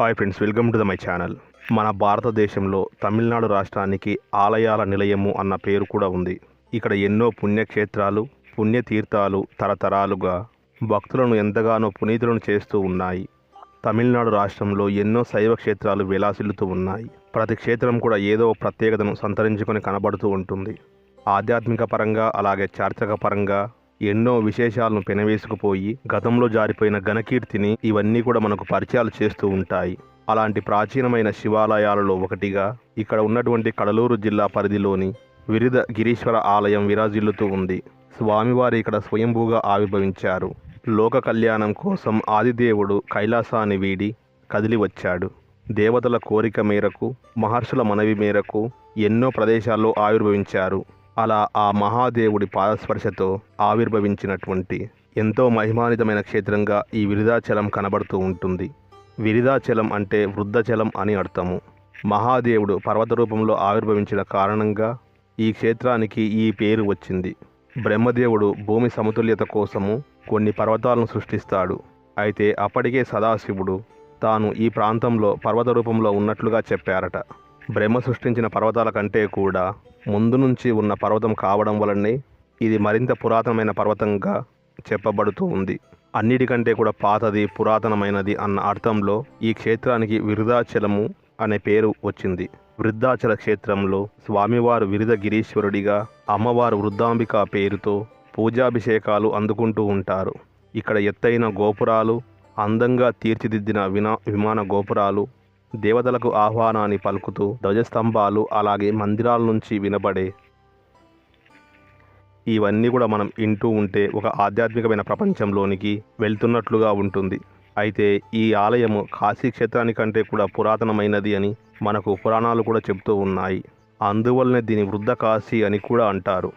Hi friends welcome to the my channel. మన భారతదేశంలో తమిళనాడు రాష్ట్రానికి ఆలయాల నిలయము అన్న పేరు కూడా ఉంది. ఇక్కడ ఎన్నో పుణ్యక్షేత్రాలు పుణ్యతీర్థాలు తరతరాలుగా భక్తులను ఎంతగానో పునీతులను చేస్తూ ఉన్నాయి. తమిళనాడు రాష్ట్రంలో ఎన్నో శైవ క్షేత్రాలు విలాసిల్లుతూ ఉన్నాయి. ప్రతి క్షేత్రం కూడా ఏదో ప్రత్యేకతను సంతరించుకొని కనబడుతూ ఉంటుంది. ఆధ్యాత్మిక పరంగా అలాగే చారిత్రక పరంగా ఎన్నో విశేషాలను పెనవేసుకుపోయి గతంలో జారిపోయిన ఘనకీర్తిని ఇవన్నీ కూడా మనకు పరిచయాలు చేస్తూ ఉంటాయి. అలాంటి ప్రాచీనమైన శివాలయాలలో ఒకటిగా ఇక్కడ ఉన్నటువంటి కడలూరు జిల్లా పరిధిలోని విరిద గిరీశ్వర ఆలయం విరాజిల్లుతూ ఉంది. స్వామివారి ఇక్కడ స్వయంభూగా ఆవిర్భవించారు. లోక కళ్యాణం కోసం ఆదిదేవుడు కైలాసాన్ని వీడి కదిలి వచ్చాడు. దేవతల కోరిక మేరకు మహర్షుల మనవి మేరకు ఎన్నో ప్రదేశాల్లో ఆవిర్భవించారు. అలా ఆ మహాదేవుడి పాదస్పర్శతో ఆవిర్భవించినటువంటి ఎంతో మహిమానితమైన క్షేత్రంగా ఈ విరిదాచలం కనబడుతూ ఉంటుంది. విరిదాచలం అంటే వృద్ధచలం అని అర్థము. మహాదేవుడు పర్వత రూపంలో ఆవిర్భవించిన కారణంగా ఈ క్షేత్రానికి ఈ పేరు వచ్చింది. బ్రహ్మదేవుడు భూమి సమతుల్యత కోసము కొన్ని పర్వతాలను సృష్టిస్తాడు. అయితే అప్పటికే సదాశివుడు తాను ఈ ప్రాంతంలో పర్వత రూపంలో ఉన్నట్లుగా చెప్పారట. బ్రహ్మ సృష్టించిన పర్వతాల కంటే కూడా ముందు నుంచి ఉన్న పర్వతం కావడం వలనే ఇది మరింత పురాతనమైన పర్వతంగా చెప్పబడుతూ ఉంది. అన్నిటికంటే కూడా పాతది పురాతనమైనది అన్న అర్థంలో ఈ క్షేత్రానికి విరుదాచలము అనే పేరు వచ్చింది. వృద్ధాచల క్షేత్రంలో స్వామివారు విరుద గిరీశ్వరుడిగా అమ్మవారు వృద్ధాంబిక పేరుతో పూజాభిషేకాలు అందుకుంటూ ఉంటారు. ఇక్కడ ఎత్తైన గోపురాలు అందంగా తీర్చిదిద్దిన వినా విమాన గోపురాలు దేవతలకు ఆహ్వానాన్ని పలుకుతూ ధ్వజస్తంభాలు అలాగే మందిరాల నుంచి వినబడే ఇవన్నీ కూడా మనం వింటూ ఉంటే ఒక ఆధ్యాత్మికమైన ప్రపంచంలోనికి వెళ్తున్నట్లుగా ఉంటుంది. అయితే ఈ ఆలయము కాశీ క్షేత్రానికంటే కూడా పురాతనమైనది అని మనకు పురాణాలు కూడా చెబుతూ ఉన్నాయి. అందువల్లనే దీని వృద్ధ కాశీ అని కూడా అంటారు.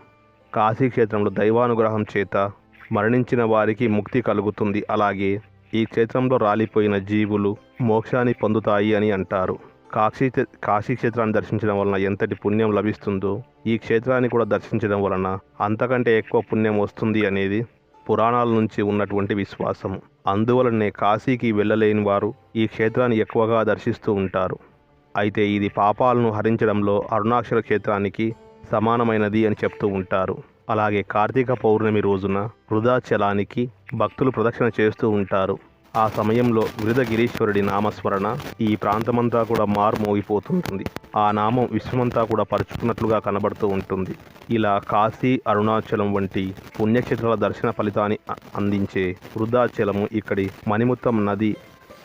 కాశీ క్షేత్రంలో దైవానుగ్రహం చేత మరణించిన వారికి ముక్తి కలుగుతుంది. అలాగే ఈ క్షేత్రంలో రాలిపోయిన జీవులు మోక్షాన్ని పొందుతాయి అని అంటారు. కాశీ కాశీ క్షేత్రాన్ని దర్శించడం వలన ఎంతటి పుణ్యం లభిస్తుందో ఈ క్షేత్రాన్ని కూడా దర్శించడం వలన అంతకంటే ఎక్కువ పుణ్యం వస్తుంది అనేది పురాణాల నుంచి ఉన్నటువంటి విశ్వాసం అందువలనే కాశీకి వెళ్ళలేని వారు ఈ క్షేత్రాన్ని ఎక్కువగా దర్శిస్తూ ఉంటారు. అయితే ఇది పాపాలను హరించడంలో అరుణాక్షర క్షేత్రానికి సమానమైనది అని చెప్తూ ఉంటారు. అలాగే కార్తీక పౌర్ణమి రోజున వృధాచలానికి భక్తులు ప్రదక్షిణ చేస్తూ ఉంటారు. ఆ సమయంలో గిరీశ్వరుడి నామస్మరణ ఈ ప్రాంతమంతా కూడా మారుమోగిపోతుంటుంది. ఆ నామం విశ్వమంతా కూడా పరుచుకున్నట్లుగా కనబడుతూ ఉంటుంది. ఇలా కాశీ అరుణాచలం వంటి పుణ్యక్షేత్రాల దర్శన ఫలితాన్ని అందించే వృద్ధాచలము ఇక్కడి మణిముత్తం నది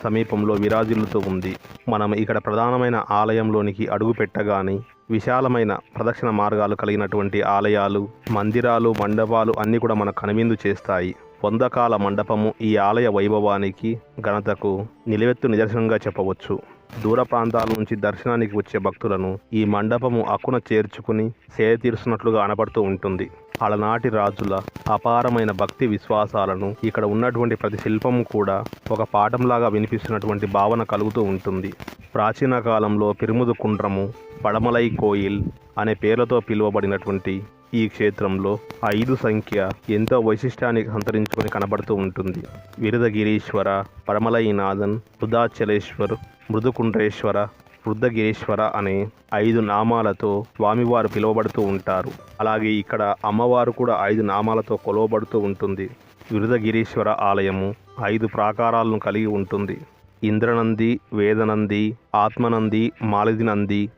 సమీపంలో విరాజిల్లుతూ ఉంది. మనం ఇక్కడ ప్రధానమైన ఆలయంలోనికి అడుగు పెట్టగానే విశాలమైన ప్రదక్షిణ మార్గాలు కలిగినటువంటి ఆలయాలు మందిరాలు మండపాలు అన్నీ కూడా మనకు కనువిందు చేస్తాయి. వందకాల మండపము ఈ ఆలయ వైభవానికి ఘనతకు నిలవెత్తు నిదర్శనంగా చెప్పవచ్చు. దూర ప్రాంతాల నుంచి దర్శనానికి వచ్చే భక్తులను ఈ మండపము అక్కున చేర్చుకుని సేద తీరుస్తున్నట్లుగా అనబడుతూ ఉంటుంది. అలనాటి రాజుల అపారమైన భక్తి విశ్వాసాలను ఇక్కడ ఉన్నటువంటి ప్రతి శిల్పము కూడా ఒక పాఠంలాగా వినిపిస్తున్నటువంటి భావన కలుగుతూ ఉంటుంది. ప్రాచీన కాలంలో పిరుముదు కుండ్రము పడమలై కోయిల్ అనే పేర్లతో పిలువబడినటువంటి ఈ క్షేత్రంలో ఐదు సంఖ్య ఎంతో వైశిష్టాన్ని సంతరించుకొని కనబడుతూ ఉంటుంది. విరదగిరీశ్వర పరమలయనాథన్ వృధాచలేశ్వర్ మృదుకుండ్రేశ్వర వృద్ధగిరీశ్వర అనే ఐదు నామాలతో స్వామివారు పిలువబడుతూ ఉంటారు. అలాగే ఇక్కడ అమ్మవారు కూడా ఐదు నామాలతో కొలవబడుతూ ఉంటుంది. విరుదగిరీశ్వర ఆలయము ఐదు ప్రాకారాలను కలిగి ఉంటుంది. ఇంద్రనంది వేదనంది ఆత్మనంది మాలదినంది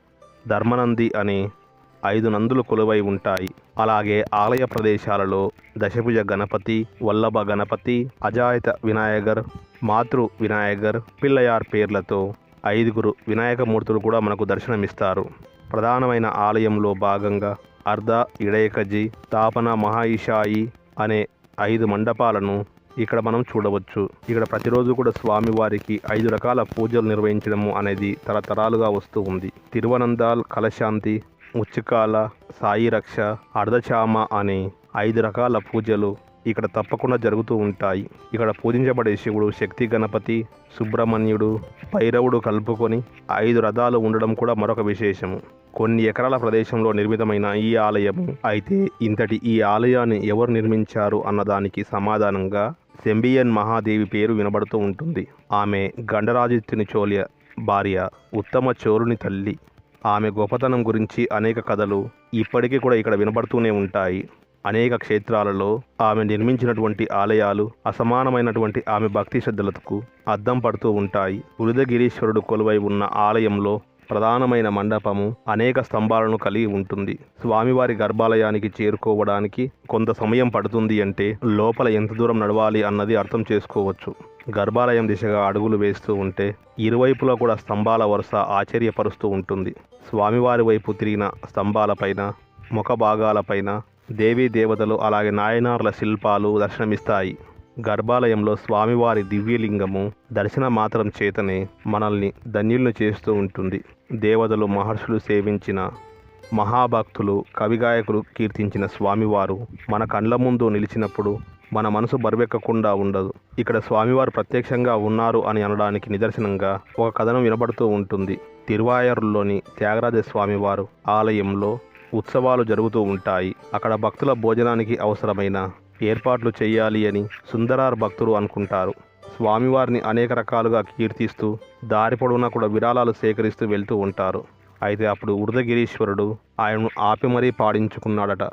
ధర్మనంది అనే ఐదు నందులు కొలువై ఉంటాయి. అలాగే ఆలయ ప్రదేశాలలో దశభుజ గణపతి వల్లభ గణపతి అజాయత వినాయగర్ మాతృ వినాయగర్ పిల్లయార్ పేర్లతో ఐదుగురు వినాయకమూర్తులు కూడా మనకు దర్శనమిస్తారు. ప్రధానమైన ఆలయంలో భాగంగా అర్ధ ఇడయకజి తాపన మహాయిషాయి అనే ఐదు మండపాలను ఇక్కడ మనం చూడవచ్చు. ఇక్కడ ప్రతిరోజు కూడా స్వామివారికి ఐదు రకాల పూజలు నిర్వహించడము అనేది తరతరాలుగా వస్తూ ఉంది. తిరువనందాల్ కలశాంతి ఉచ్చుకాల సాయి రక్ష అర్ధచామ అనే ఐదు రకాల పూజలు ఇక్కడ తప్పకుండా జరుగుతూ ఉంటాయి. ఇక్కడ పూజించబడే శివుడు శక్తి గణపతి సుబ్రహ్మణ్యుడు భైరవుడు కలుపుకొని ఐదు రథాలు ఉండడం కూడా మరొక విశేషము. కొన్ని ఎకరాల ప్రదేశంలో నిర్మితమైన ఈ ఆలయము అయితే ఇంతటి ఈ ఆలయాన్ని ఎవరు నిర్మించారు అన్నదానికి సమాధానంగా సెంబియన్ మహాదేవి పేరు వినబడుతూ ఉంటుంది. ఆమె గండరాజిత్యుని చోళ్య భార్య ఉత్తమ చోరుని తల్లి ఆమె గొప్పతనం గురించి అనేక కథలు ఇప్పటికీ కూడా ఇక్కడ వినబడుతూనే ఉంటాయి. అనేక క్షేత్రాలలో ఆమె నిర్మించినటువంటి ఆలయాలు అసమానమైనటువంటి ఆమె భక్తి శ్రద్ధలకు అద్దం పడుతూ ఉంటాయి. ఉరుదగిరీశ్వరుడు కొలువై ఉన్న ఆలయంలో ప్రధానమైన మండపము అనేక స్తంభాలను కలిగి ఉంటుంది. స్వామివారి గర్భాలయానికి చేరుకోవడానికి కొంత సమయం పడుతుంది అంటే లోపల ఎంత దూరం నడవాలి అన్నది అర్థం చేసుకోవచ్చు. గర్భాలయం దిశగా అడుగులు వేస్తూ ఉంటే ఇరువైపులా కూడా స్తంభాల వరుస ఆశ్చర్యపరుస్తూ ఉంటుంది. స్వామివారి వైపు తిరిగిన స్తంభాలపైన ముఖ భాగాలపైన దేవీ దేవతలు అలాగే నాయనార్ల శిల్పాలు దర్శనమిస్తాయి. గర్భాలయంలో స్వామివారి దివ్యలింగము దర్శన మాత్రం చేతనే మనల్ని ధన్యులను చేస్తూ ఉంటుంది. దేవతలు మహర్షులు సేవించిన మహాభక్తులు కవిగాయకులు కీర్తించిన స్వామివారు మన కండ్ల ముందు నిలిచినప్పుడు మన మనసు బరువెక్కకుండా ఉండదు. ఇక్కడ స్వామివారు ప్రత్యక్షంగా ఉన్నారు అని అనడానికి నిదర్శనంగా ఒక కథనం వినబడుతూ ఉంటుంది. తిరువాయూరులోని త్యాగరాజ స్వామివారు ఆలయంలో ఉత్సవాలు జరుగుతూ ఉంటాయి. అక్కడ భక్తుల భోజనానికి అవసరమైన ఏర్పాట్లు చేయాలి అని సుందరార్ భక్తులు అనుకుంటారు. స్వామివారిని అనేక రకాలుగా కీర్తిస్తూ దారి పొడవునా కూడా విరాళాలు సేకరిస్తూ వెళ్తూ ఉంటారు. అయితే అప్పుడు ఉర్ధగిరీశ్వరుడు ఆయనను ఆపి మరీ పాడించుకున్నాడట.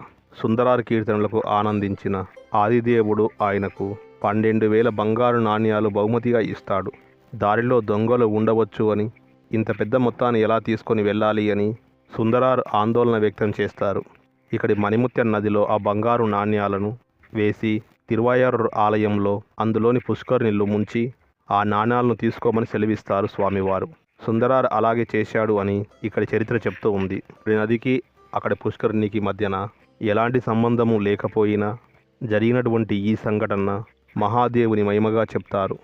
సుందరార్ కీర్తనలకు ఆనందించిన ఆదిదేవుడు ఆయనకు పన్నెండు వేల బంగారు నాణ్యాలు బహుమతిగా ఇస్తాడు. దారిలో దొంగలు ఉండవచ్చు అని ఇంత పెద్ద మొత్తాన్ని ఎలా తీసుకొని వెళ్ళాలి అని సుందరార్ ఆందోళన వ్యక్తం చేస్తారు. ఇక్కడి మణిముత్య నదిలో ఆ బంగారు నాణ్యాలను వేసి తిరువాయూరు ఆలయంలో అందులోని పుష్కరిణిలో ముంచి ఆ నాణ్యాలను తీసుకోమని సెలవిస్తారు స్వామివారు. సుందరార్ అలాగే చేశాడు అని ఇక్కడ చరిత్ర చెప్తూ ఉంది. ఈ నదికి అక్కడ పుష్కరిణికి మధ్యన ఎలాంటి సంబంధము లేకపోయినా జరిగినటువంటి ఈ సంఘటన మహాదేవుని మహిమగా చెప్తారు.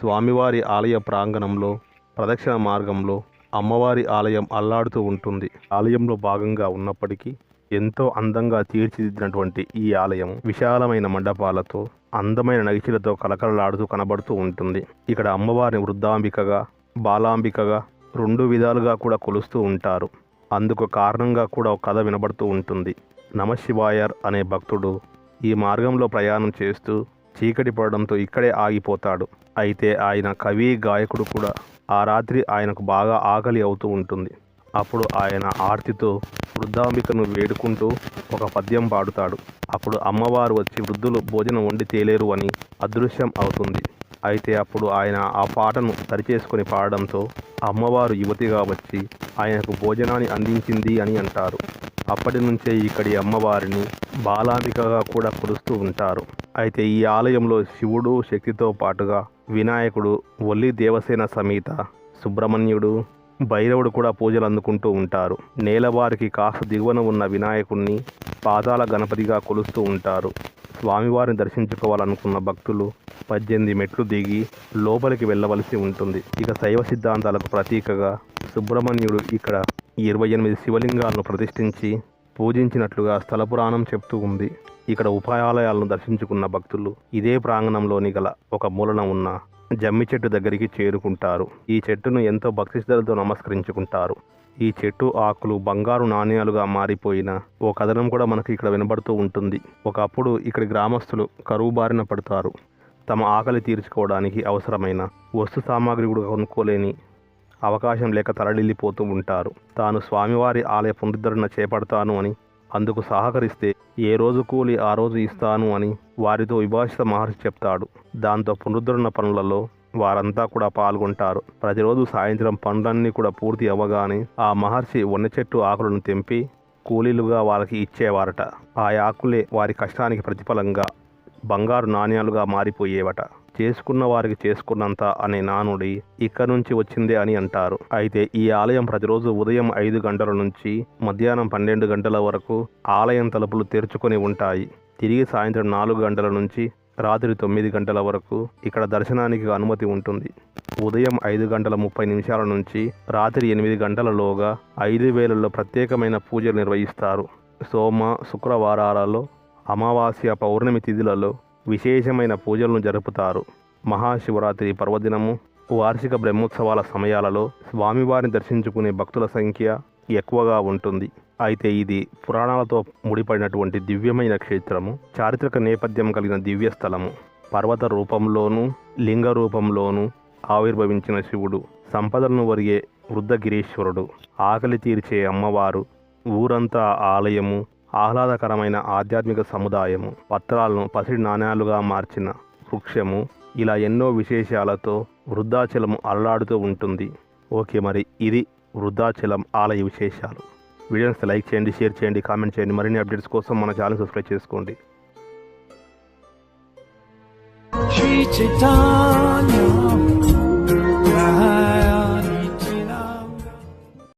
స్వామివారి ఆలయ ప్రాంగణంలో ప్రదక్షిణ మార్గంలో అమ్మవారి ఆలయం అల్లాడుతూ ఉంటుంది. ఆలయంలో భాగంగా ఉన్నప్పటికీ ఎంతో అందంగా తీర్చిదిద్దినటువంటి ఈ ఆలయం విశాలమైన మండపాలతో అందమైన నగిచిలతో కలకలలాడుతూ కనబడుతూ ఉంటుంది. ఇక్కడ అమ్మవారిని వృద్ధాంబికగా బాలాంబికగా రెండు విధాలుగా కూడా కొలుస్తూ ఉంటారు. అందుకు కారణంగా కూడా ఒక కథ వినబడుతూ ఉంటుంది. నమశివాయర్ అనే భక్తుడు ఈ మార్గంలో ప్రయాణం చేస్తూ చీకటి పడడంతో ఇక్కడే ఆగిపోతాడు. అయితే ఆయన కవి గాయకుడు కూడా ఆ రాత్రి ఆయనకు బాగా ఆకలి అవుతూ ఉంటుంది. అప్పుడు ఆయన ఆర్తితో వృద్ధాంబికను వేడుకుంటూ ఒక పద్యం పాడుతాడు. అప్పుడు అమ్మవారు వచ్చి వృద్ధులు భోజనం వండి తేలేరు అని అదృశ్యం అవుతుంది. అయితే అప్పుడు ఆయన ఆ పాటను సరిచేసుకొని పాడడంతో అమ్మవారు యువతిగా వచ్చి ఆయనకు భోజనాన్ని అందించింది అని అంటారు. అప్పటి నుంచే ఇక్కడి అమ్మవారిని బాలాంబికగా కూడా కొలుస్తూ ఉంటారు. అయితే ఈ ఆలయంలో శివుడు శక్తితో పాటుగా వినాయకుడు ఒల్లి దేవసేన సమేత సుబ్రహ్మణ్యుడు భైరవుడు కూడా పూజలు అందుకుంటూ ఉంటారు. నేలవారికి కాస్త దిగువన ఉన్న వినాయకుణ్ణి పాదాల గణపతిగా కొలుస్తూ ఉంటారు. స్వామివారిని దర్శించుకోవాలనుకున్న భక్తులు పద్దెనిమిది మెట్లు దిగి లోపలికి వెళ్ళవలసి ఉంటుంది. ఇక శైవ సిద్ధాంతాలకు ప్రతీకగా సుబ్రహ్మణ్యుడు ఇక్కడ ఇరవై ఎనిమిది శివలింగాలను ప్రతిష్ఠించి పూజించినట్లుగా స్థల పురాణం చెప్తూ ఉంది. ఇక్కడ ఉపాయాలయాలను దర్శించుకున్న భక్తులు ఇదే ప్రాంగణంలోని గల ఒక మూలన ఉన్న జమ్మి చెట్టు దగ్గరికి చేరుకుంటారు. ఈ చెట్టును ఎంతో భక్తి శ్రద్ధలతో నమస్కరించుకుంటారు. ఈ చెట్టు ఆకులు బంగారు నాణ్యాలుగా మారిపోయిన ఓ కథనం కూడా మనకి ఇక్కడ వినబడుతూ ఉంటుంది. ఒకప్పుడు ఇక్కడ గ్రామస్తులు కరువు బారిన పడతారు. తమ ఆకలి తీర్చుకోవడానికి అవసరమైన వస్తు సామాగ్రి కూడా కొనుక్కోలేని అవకాశం లేక తరలిల్లిపోతూ ఉంటారు. తాను స్వామివారి ఆలయ పునరుద్ధరణ చేపడతాను అని అందుకు సహకరిస్తే ఏ రోజు కూలి ఆ రోజు ఇస్తాను అని వారితో విభాషిత మహర్షి చెప్తాడు. దాంతో పునరుద్ధరణ పనులలో వారంతా కూడా పాల్గొంటారు. ప్రతిరోజు సాయంత్రం పనులన్నీ కూడా పూర్తి అవ్వగానే ఆ మహర్షి ఉన్న చెట్టు ఆకులను తెంపి కూలీలుగా వాళ్ళకి ఇచ్చేవారట. ఆ ఆకులే వారి కష్టానికి ప్రతిఫలంగా బంగారు నాణ్యాలుగా మారిపోయేవట. చేసుకున్న వారికి చేసుకున్నంత అనే నానుడి ఇక్కడ నుంచి వచ్చిందే అని అంటారు. అయితే ఈ ఆలయం ప్రతిరోజు ఉదయం ఐదు గంటల నుంచి మధ్యాహ్నం పన్నెండు గంటల వరకు ఆలయం తలుపులు తెరుచుకొని ఉంటాయి. తిరిగి సాయంత్రం నాలుగు గంటల నుంచి రాత్రి తొమ్మిది గంటల వరకు ఇక్కడ దర్శనానికి అనుమతి ఉంటుంది. ఉదయం ఐదు గంటల ముప్పై నిమిషాల నుంచి రాత్రి ఎనిమిది గంటలలోగా ఐదు వేలలో ప్రత్యేకమైన పూజలు నిర్వహిస్తారు. సోమ శుక్రవారాలలో అమావాస్య పౌర్ణమి తిథులలో విశేషమైన పూజలను జరుపుతారు. మహాశివరాత్రి పర్వదినము వార్షిక బ్రహ్మోత్సవాల సమయాలలో స్వామివారిని దర్శించుకునే భక్తుల సంఖ్య ఎక్కువగా ఉంటుంది. అయితే ఇది పురాణాలతో ముడిపడినటువంటి దివ్యమైన క్షేత్రము చారిత్రక నేపథ్యం కలిగిన దివ్య స్థలము. పర్వత రూపంలోనూ లింగ రూపంలోనూ ఆవిర్భవించిన శివుడు సంపదలను వరిగే వృద్ధగిరీశ్వరుడు ఆకలి తీర్చే అమ్మవారు ఊరంతా ఆలయము ఆహ్లాదకరమైన ఆధ్యాత్మిక సముదాయము. పత్రాలను పసిడి నాణ్యాలుగా మార్చిన వృక్షము ఇలా ఎన్నో విశేషాలతో వృద్ధాచలము అల్లాడుతూ ఉంటుంది. ఓకే మరి ఇది వృద్ధాచలం ఆలయ విశేషాలు. వీడియోస్ లైక్ చేయండి షేర్ చేయండి కామెంట్ చేయండి. మరిన్ని అప్డేట్స్ కోసం మన ఛానల్ సబ్స్క్రైబ్ చేసుకోండి. Sri